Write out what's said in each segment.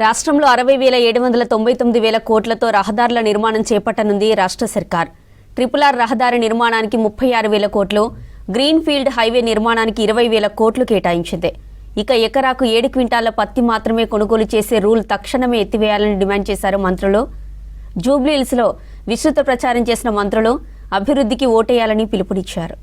రాష్ట్రంలో అరవై వేల ఏడు వందల తొంభై తొమ్మిది వేల కోట్లతో రహదారుల నిర్మాణం చేపట్టనుంది రాష్ట్ర సర్కార్. ట్రిపుల్ ఆర్ రహదారి నిర్మాణానికి ముప్పై ఆరు వేల కోట్లు గ్రీన్ ఫీల్డ్ హైవే నిర్మాణానికి ఇరవై వేల కోట్లు కేటాయించింది. ఇక ఎకరాకు ఏడు క్వింటాల పత్తి మాత్రమే కొనుగోలు చేసే రూల్ తక్షణమే ఎత్తివేయాలని డిమాండ్ చేశారు మంత్రులు. జూబ్లీహిల్స్లో విస్తృత ప్రచారం చేసిన మంత్రులు అభివృద్ధికి ఓటేయాలని పిలుపునిచ్చారు.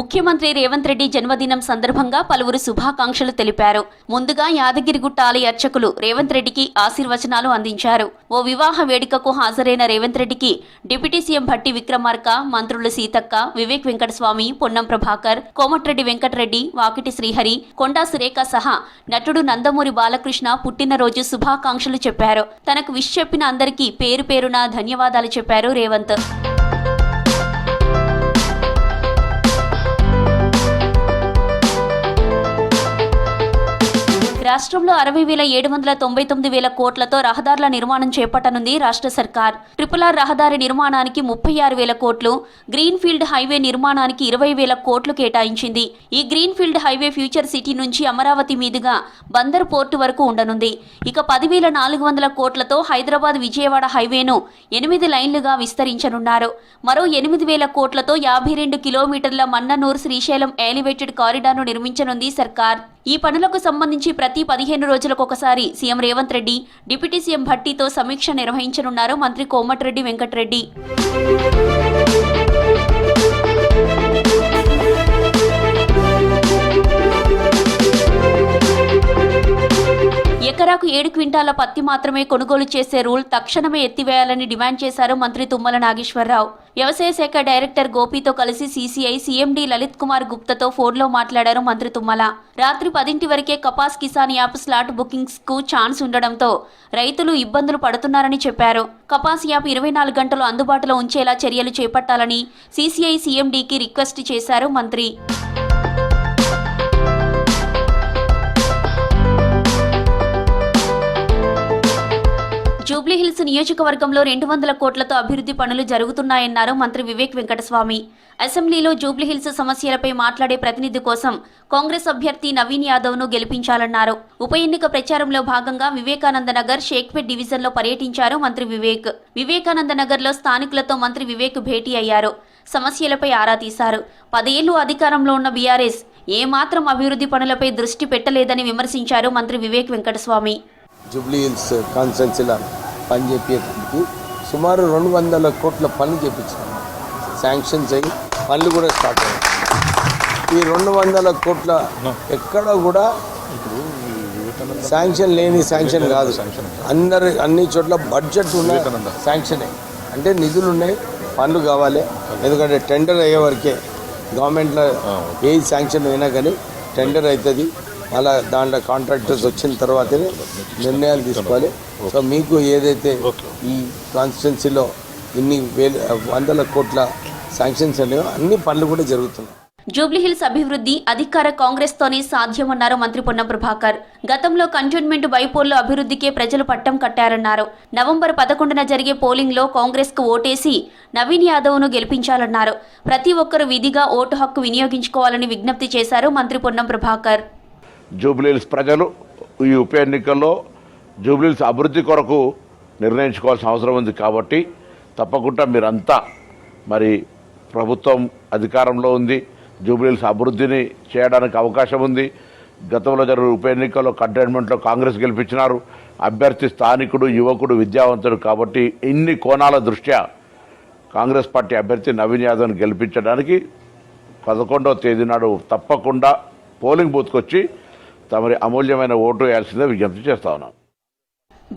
ముఖ్యమంత్రి రేవంత్ రెడ్డి జన్మదినం సందర్భంగా పలువురు శుభాకాంక్షలు తెలిపారు. ముందుగా యాదగిరిగుట్ట ఆలయ అర్చకులు రేవంత్ రెడ్డికి ఆశీర్వచనాలు అందించారు. ఓ వివాహ వేడుకకు హాజరైన రేవంత్ రెడ్డికి డిప్యూటీ సీఎం భట్టి విక్రమార్క మంత్రులు సీతక్క వివేక్ వెంకటస్వామి పొన్నం ప్రభాకర్ కోమటిరెడ్డి వెంకటరెడ్డి వాకిటి శ్రీహరి కొండా సురేఖ సహా నటుడు నందమూరి బాలకృష్ణ పుట్టినరోజు శుభాకాంక్షలు చెప్పారు. తనకు విష్ చెప్పిన అందరికీ పేరు పేరున ధన్యవాదాలు చెప్పారు రేవంత్. రాష్ట్రంలో అరవై వేల ఏడు వందల తొంభై తొమ్మిది వేల కోట్లతో రహదారుల నిర్మాణం చేపట్టనుంది రాష్ట్ర సర్కార్. ట్రిపుల్ ఆర్ రహదారి నిర్మాణానికి ముప్పై ఆరు వేల కోట్లు గ్రీన్ ఫీల్డ్ హైవే నిర్మాణానికి ఇరవై వేల కోట్లు కేటాయించింది. ఈ green field highway future city నుంచి అమరావతి మీదుగా బందర్ పోర్టు వరకు ఉండనుంది. ఇక పదివేల నాలుగు వందల కోట్లతో హైదరాబాద్ విజయవాడ హైవేను ఎనిమిది లైన్లుగా విస్తరించనున్నారు. మరో ఎనిమిది వేల కోట్లతో యాభై రెండు కిలోమీటర్ల మన్ననూర్ శ్రీశైలం ఎలివేటెడ్ కారిడార్ను నిర్మించనుంది సర్కార్. ఈ పనులకు సంబంధించి ప్రతి పదిహేను రోజులకు ఒకసారి CM Revanth Reddy deputy CM భట్టితో సమీక్ష నిర్వహించనున్నారు మంత్రి కోమటిరెడ్డి వెంకటరెడ్డి. ఎకరాకు ఏడు క్వింటాల పత్తి మాత్రమే కొనుగోలు చేసే రూల్ తక్షణమే ఎత్తివేయాలని డిమాండ్ చేశారు మంత్రి తుమ్మల నాగేశ్వరరావు. వ్యవసాయ శాఖ డైరెక్టర్ గోపితో కలిసి సీసీఐ సీఎండీ లలిత్ కుమార్ గుప్తాతో ఫోన్లో మాట్లాడారు మంత్రి తుమ్మల. రాత్రి పదింటి వరకే కపాస్ కిసాన్ యాప్ స్లాట్ బుకింగ్స్కు ఛాన్స్ ఉండడంతో రైతులు ఇబ్బందులు పడుతున్నారని చెప్పారు. కపాస్ యాప్ ఇరవై నాలుగు గంటలు అందుబాటులో ఉంచేలా చర్యలు చేపట్టాలని సీసీఐ సీఎండీకి రిక్వెస్ట్ చేశారు మంత్రి. జూబ్లీహిల్స్ నియోజకవర్గంలో రెండు వందల కోట్లతో అభివృద్ధి పనులు జరుగుతున్నాయన్నారు మంత్రి వివేక్ వెంకటస్వామి. అసెంబ్లీలో జూబ్లీహిల్స్ సమస్యలపై మాట్లాడే ప్రతినిధి కోసం కాంగ్రెస్ అభ్యర్థి నవీన్ యాదవ్ను గెలిపించాలన్నారు. ఉప ఎన్నిక ప్రచారంలో భాగంగా వివేకానంద నగర్ షేక్పేట్ డివిజన్లో పర్యటించారు మంత్రి వివేక్. వివేకానంద నగర్లో స్థానికులతో మంత్రి వివేక్ భేటీ అయ్యారు. సమస్యలపై ఆరా తీశారు. పదేళ్ళు అధికారంలో ఉన్న బీఆర్ఎస్ ఏమాత్రం అభివృద్ధి పనులపై దృష్టి పెట్టలేదని విమర్శించారు మంత్రి వివేక్ వెంకటస్వామి. జూబ్లీ హిల్స్ పని చేపించడానికి సుమారు రెండు వందల కోట్ల పనులు చేపించాం శాంక్షన్స్ అయ్యి పనులు కూడా స్టార్ట్ అయ్యాయి. ఈ రెండు వందల కోట్ల ఎక్కడ కూడా శాంక్షన్ లేని శాంక్షన్ కాదు. అందరి అన్ని చోట్ల బడ్జెట్ ఉన్నాయి శాంక్షన్. అంటే నిధులు ఉన్నాయి పనులు కావాలి. ఎందుకంటే టెండర్ అయ్యే వరకే గవర్నమెంట్లో ఏ శాంక్షన్ అయినా కానీ టెండర్ అవుతుంది. అలా దాంట్లో కాంట్రాక్టర్స్ వచ్చిన తర్వాతనే నిర్ణయాలు తీసుకోవాలి. సో మీకు ఏదైతే ఈ కాన్స్టిట్యున్సీలో ఇన్ని వేల వందల కోట్ల శాంక్షన్స్ ఉన్నాయో అన్ని పనులు కూడా జరుగుతున్నాయి. జూబ్లీహిల్స్ అభివృద్ధి అధికార కాంగ్రెస్ తోనే సాధ్యమన్నారు మంత్రి పొన్నం ప్రభాకర్. గతంలో కంటోన్మెంట్ బైపోల్లో అభివృద్ధికే ప్రజలు పట్టం కట్టారన్నారు. నవంబర్ పదకొండున జరిగే పోలింగ్లో కాంగ్రెస్కు ఓటేసి నవీన్ యాదవ్ను గెలిపించాలన్నారు. ప్రతి ఒక్కరూ విధిగా ఓటు హక్కు వినియోగించుకోవాలని విజ్ఞప్తి చేశారు మంత్రి పొన్నం ప్రభాకర్. జూబ్లీహిల్స్ ప్రజలు ఈ ఉప ఎన్నికల్లో జూబ్లీహిల్స్ అభివృద్ధి కొరకు నిర్ణయించుకోవాల్సిన అవసరం ఉంది కాబట్టి తప్పకుండా మీరంతా మరి ప్రభుత్వం అధికారంలో ఉంది జూబ్లీహిల్స్ అభివృద్ధిని చేయడానికి అవకాశం ఉంది. గతంలో జరిగిన ఉప ఎన్నికల్లో కంటైన్మెంట్లో కాంగ్రెస్ గెలిపించినారు. అభ్యర్థి స్థానికుడు యువకుడు విద్యావంతుడు కాబట్టి ఇన్ని కోణాల దృష్ట్యా కాంగ్రెస్ పార్టీ అభ్యర్థి నవీన్ యాదవ్ని గెలిపించడానికి పదకొండవ తేదీ నాడు తప్పకుండా పోలింగ్ బూత్కొచ్చి తమరి అమూల్యమైన ఓటు వేయాల్సిందే విజ్ఞప్తి చేస్తా ఉన్నాం.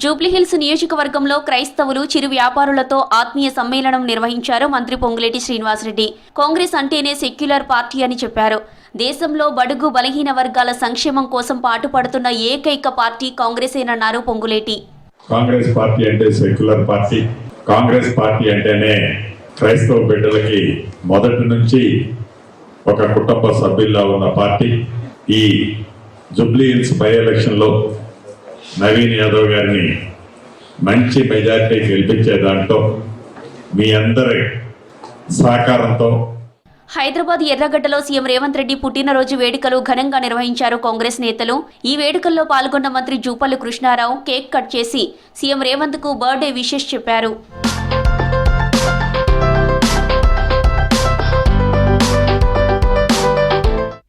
జూబ్లీహిల్స్ నియోజకవర్గంలో క్రైస్తవులు చిరు వ్యాపారులతో ఆత్మీయ సమ్మేళనం నిర్వహించారు మంత్రి పొంగులేటి శ్రీనివాసరెడ్డి. కాంగ్రెస్ అంటేనే సెక్యులర్ పార్టీ అని చెప్పారు. దేశంలో బడుగు బలహీన వర్గాల సంక్షేమం కోసం పాటుపడుతున్న ఏకైక పార్టీ కాంగ్రెసేనన్నారు పొంగులేటి. కాంగ్రెస్ పార్టీ అంటే సెక్యులర్ పార్టీ. కాంగ్రెస్ పార్టీ అంటేనే క్రైస్తవ బిడ్డలకి మొదటి నుంచి ఒక కుటుంబ సభ్యుల్లా ఉన్న పార్టీ. ఈ జూబ్లీ హిల్స్ బై ఎలక్షన్లో నవీన్ యాదవ్ గారిని మంచి మెజార్టీ గెలిపించే దాంట్లో మీ అందరి సహకారంతో హైదరాబాద్ ఎర్రగడ్డలో సీఎం రేవంత్ రెడ్డి పుట్టినరోజు వేడుకలు ఘనంగా నిర్వహించారు కాంగ్రెస్ నేతలు. ఈ వేడుకల్లో పాల్గొన్న మంత్రి జూపల్లి కృష్ణారావు కేక్ కట్ చేసి సీఎం రేవంత్కు బర్త్డే విషెస్ చెప్పారు.